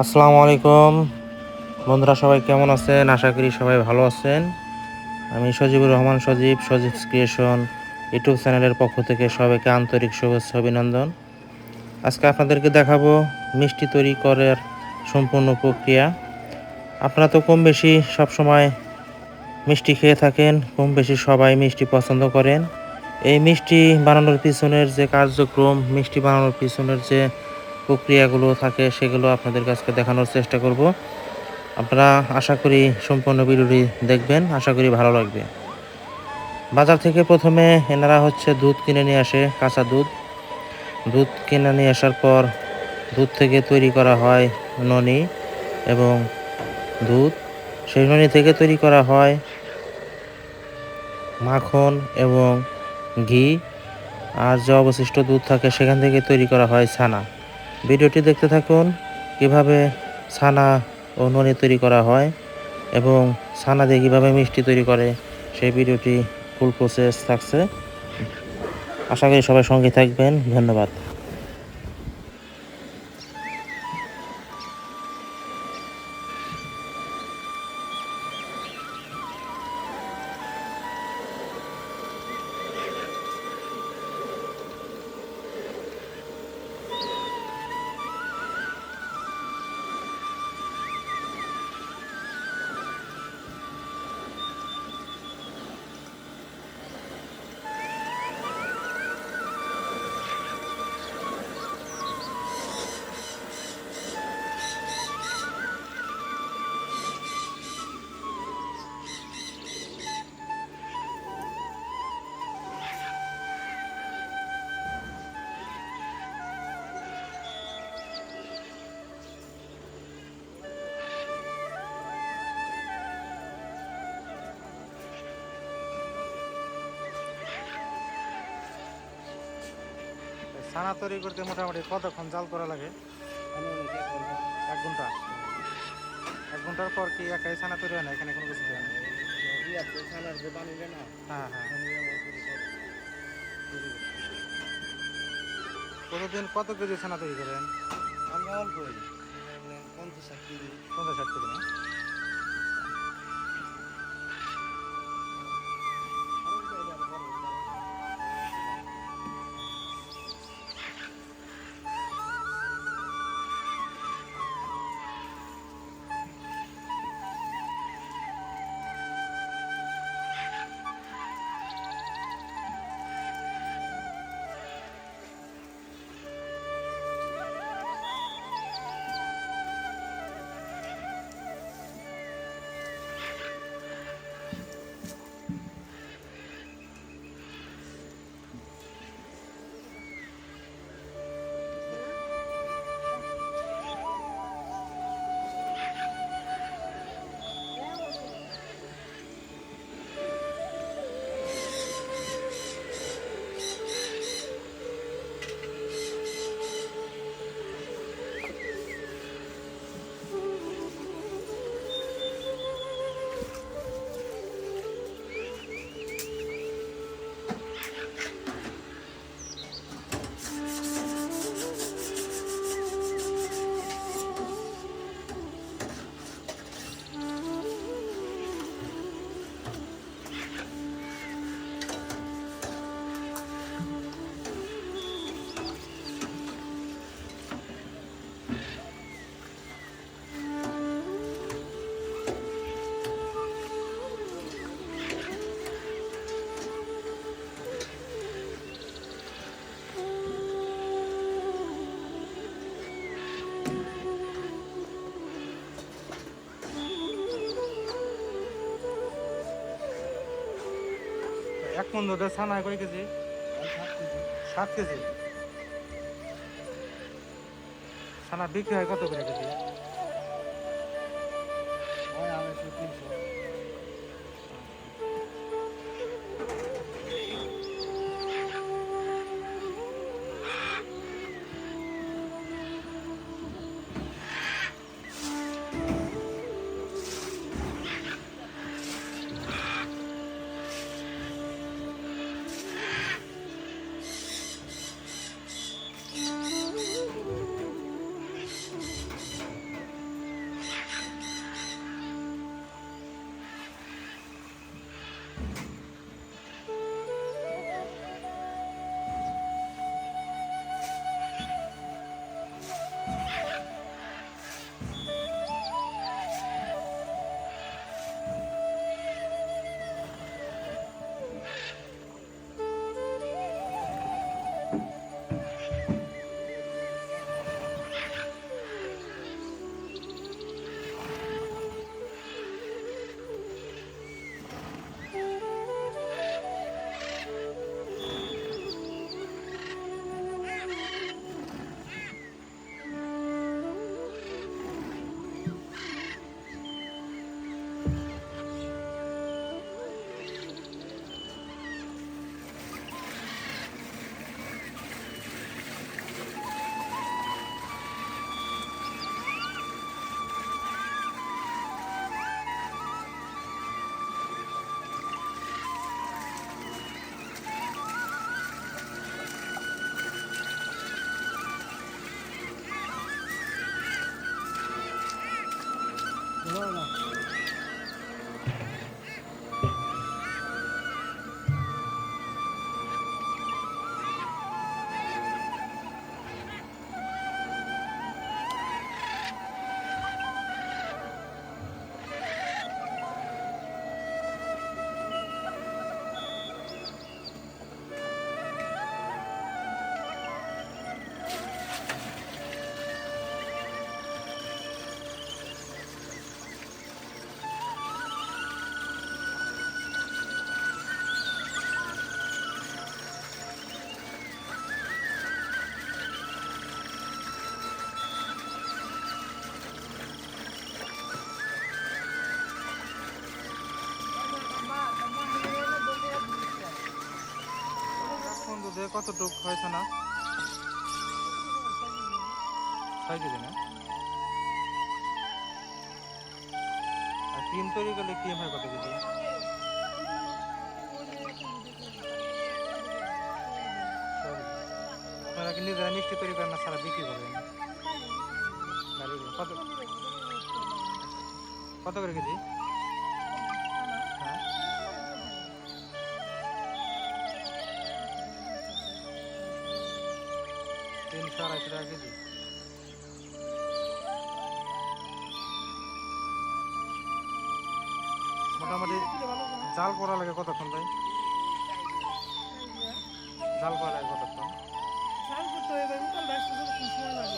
আসসালামু আলাইকুম। বন্ধুরা সবাই কেমন আছেন? আশা করি সবাই ভালো আছেন। আমি সজীবুর রহমান সজীব সজীব ক্রিয়েশন ইউটিউব চ্যানেলের পক্ষ থেকে সবাইকে আন্তরিক শুভেচ্ছা, অভিনন্দন। আজকে আপনাদেরকে দেখাবো মিষ্টি তৈরি করার সম্পূর্ণ প্রক্রিয়া। আপনারা তো কম বেশি সবসময় মিষ্টি খেয়ে থাকেন, কম বেশি সবাই মিষ্টি পছন্দ করেন। এই মিষ্টি বানানোর পিছনের যে কার্যক্রম, মিষ্টি বানানোর পিছনের যে প্রক্রিয়াগুলো থাকে, সেগুলো আপনাদের কাছকে দেখানোর চেষ্টা করব। আপনারা আশা করি সম্পূর্ণ ভিডিওটি দেখবেন, আশা করি ভালো লাগবে। বাজার থেকে প্রথমে এনারা হচ্ছে দুধ কিনে নিয়ে আসে, কাঁচা দুধ। দুধ কিনে নিয়ে আসার পর দুধ থেকে তৈরি করা হয় ননি এবং দুধ। সেই ননি থেকে তৈরি করা হয় মাখন এবং ঘি। আর যে অবশিষ্ট দুধ থাকে, সেখান থেকে তৈরি করা হয় ছানা। ভিডিওটি দেখতে থাকুন, কীভাবে ছানা ও ননি তৈরি করা হয় এবং ছানা দিয়ে কীভাবে মিষ্টি তৈরি করে, সেই ভিডিওটি ফুল প্রসেস থাকছে। আশা করি সবাই সঙ্গে থাকবেন। ধন্যবাদ। ছানা তৈরি করতে মোটামুটি কতক্ষণ জাল করা লাগে? এক ঘণ্টা? এক ঘণ্টার পর কি একাই ছানা তৈরি হয় না? এখানে কোনো কিছু দেয় না? হ্যাঁ হ্যাঁ। প্রতিদিন কত কেজি ছানা তৈরি করেন পঞ্চাশ ষাট কেজি। না এক মন ধরে ছানা কয় কেজি। সাত কেজি। ছানা বিক্রি হয় কত করে কেজি? এখন দুধে কতটুক হয়েছে না? ছয় কেজি না? আর ক্রিম তৈরি করলে ক্রিম হয় কত কেজি? আপনারা কি নিজেরা মিষ্টি তৈরি করেন না, সারা বিক্রি করে। কত কত করে কেজি? তিনশো আড়াইশো টাকা কেজি। মোটামুটি জাল করা লাগে কতক্ষণ ভাই? জাল করা লাগে কতক্ষণ? আনুমানিক